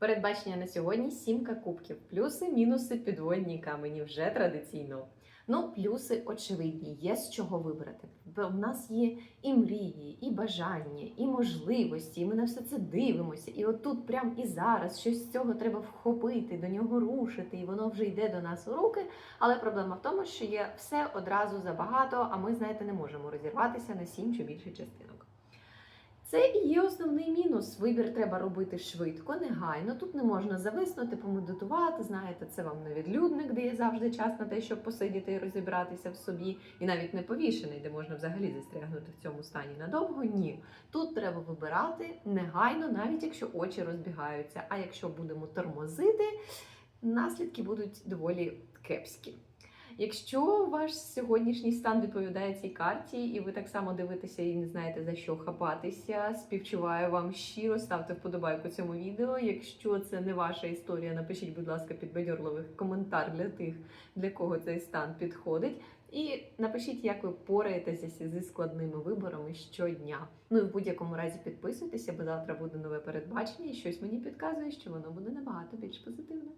Передбачення на сьогодні сімка кубків. Плюси, мінуси, підводні камені вже традиційно. Ну, плюси очевидні, є з чого вибрати. Бо в нас є і мрії, і бажання, і можливості, і ми на все це дивимося. І отут, прямо і зараз, щось з цього треба вхопити, до нього рушити, і воно вже йде до нас у руки. Але проблема в тому, що є все одразу забагато, а ми, знаєте, не можемо розірватися на сім чи більше частинок. Це і є основний мінус. Вибір треба робити швидко, негайно. Тут не можна зависнути, помедитувати. Знаєте, це вам не відлюдник, де є завжди час на те, щоб посидіти і розібратися в собі, і навіть не повішений, де можна взагалі застрягнути в цьому стані надовго. Ні, тут треба вибирати негайно, навіть якщо очі розбігаються. А якщо будемо тормозити, наслідки будуть доволі кепські. Якщо ваш сьогоднішній стан відповідає цій карті, і ви так само дивитеся і не знаєте за що хапатися, співчуваю вам щиро, ставте вподобайку цьому відео. Якщо це не ваша історія, напишіть, будь ласка, підбадьорливий коментар для тих, для кого цей стан підходить. І напишіть, як ви пораєтеся зі складними виборами щодня. Ну і в будь-якому разі підписуйтеся, бо завтра буде нове передбачення, і щось мені підказує, що воно буде набагато більш позитивне.